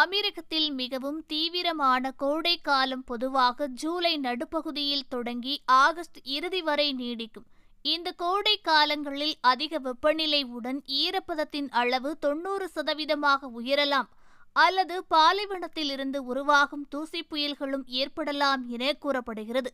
அமெரிக்கத்தில் மிகவும் தீவிரமான கோடை காலம் பொதுவாக ஜூலை நடுப்பகுதியில் தொடங்கி ஆகஸ்ட் இறுதி வரை நீடிக்கும். இந்த கோடை காலங்களில் அதிக வெப்பநிலை உடன் ஈரப்பதத்தின் அளவு தொண்ணூறு சதவீதமாக உயரலாம். அல்லது பாலைவனத்திலிருந்து உருவாகும் தூசி புயல்களும் ஏற்படலாம் என கூறப்படுகிறது.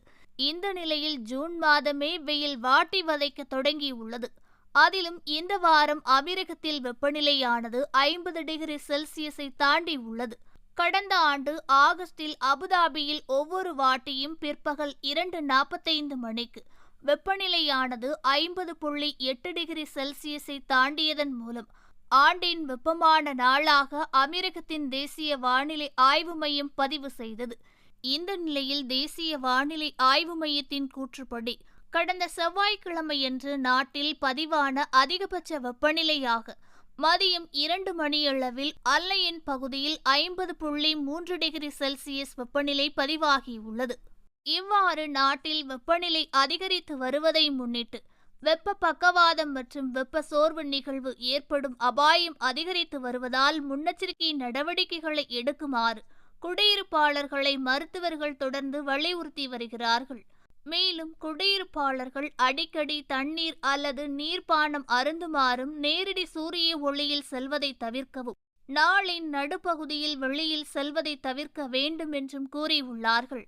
இந்த நிலையில் ஜூன் மாதமே வெயில் வாட்டி வதைக்க தொடங்கியுள்ளது. அதிலும் இந்த வாரம் அமெரிக்கத்தில் வெப்பநிலையானது ஐம்பது டிகிரி செல்சியஸை தாண்டி உள்ளது. கடந்த ஆண்டு ஆகஸ்டில் அபுதாபியில் ஒவ்வொரு வாட்டியும் பிற்பகல் இரண்டு நாற்பத்தைந்து மணிக்கு வெப்பநிலையானது ஐம்பது புள்ளி எட்டு டிகிரி செல்சியஸை தாண்டியதன் மூலம் ஆண்டின் வெப்பமான நாளாக அமெரிக்கத்தின் தேசிய வானிலை ஆய்வு மையம் பதிவு செய்தது. இந்த நிலையில் தேசிய வானிலை ஆய்வு மையத்தின் கூற்றுப்படி கடந்த செவ்வாய்க்கிழமையன்று நாட்டில் பதிவான அதிகபட்ச வெப்பநிலையாக மதியம் இரண்டு மணியளவில் அல்லையின் பகுதியில் ஐம்பது புள்ளி மூன்று டிகிரி செல்சியஸ் வெப்பநிலை பதிவாகியுள்ளது. இவ்வாறு நாட்டில் வெப்பநிலை அதிகரித்து வருவதை முன்னிட்டு வெப்ப பக்கவாதம் மற்றும் வெப்ப சோர்வு நிகழ்வு ஏற்படும் அபாயம் அதிகரித்து வருவதால் முன்னெச்சரிக்கை நடவடிக்கைகளை எடுக்குமாறு குடியிருப்பாளர்களை மருத்துவர்கள் தொடர்ந்து வலியுறுத்தி வருகிறார்கள். மேலும் குடியிருப்பாளர்கள் அடிக்கடி தண்ணீர் அல்லது நீர்ப்பானம் அருந்துமாறும் நேரடி சூரிய ஒளியில் செல்வதை தவிர்க்கவும். நாளின் நடுப்பகுதியில் வெளியில் செல்வதை தவிர்க்க வேண்டும் என்றும் கூறியுள்ளார்கள்.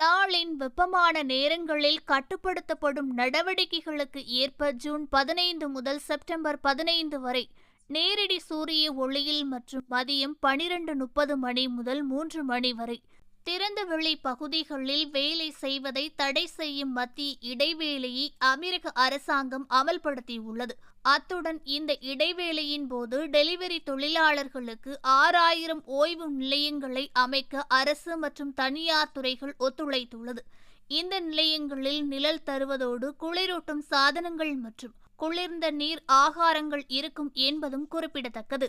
நாளின் வெப்பமான நேரங்களில் கட்டுப்படுத்தப்படும் நடவடிக்கைகளுக்கு ஏற்ப ஜூன் பதினைந்து முதல் செப்டம்பர் பதினைந்து வரை நேரடி சூரிய ஒளியில் மற்றும் மதியம் பனிரெண்டு முப்பது மணி முதல் மூன்று மணி வரை திறந்தவெளி பகுதிகளில் வேலை செய்வதை தடை செய்யும் மத்திய இடைவேளையை அமெரிக்க அரசாங்கம் அமல்படுத்தியுள்ளது. அத்துடன் இந்த இடைவேளையின் போது டெலிவரி தொழிலாளர்களுக்கு ஆறாயிரம் ஓய்வு நிலையங்களை அமைக்க அரசு மற்றும் தனியார் துறைகள் ஒத்துழைத்துள்ளது. இந்த நிலையங்களில் நிழல் தருவதோடு குளிரூட்டும் சாதனங்கள் மற்றும் குளிர்ந்த நீர் ஆகாரங்கள் இருக்கும் என்பதும் குறிப்பிடத்தக்கது.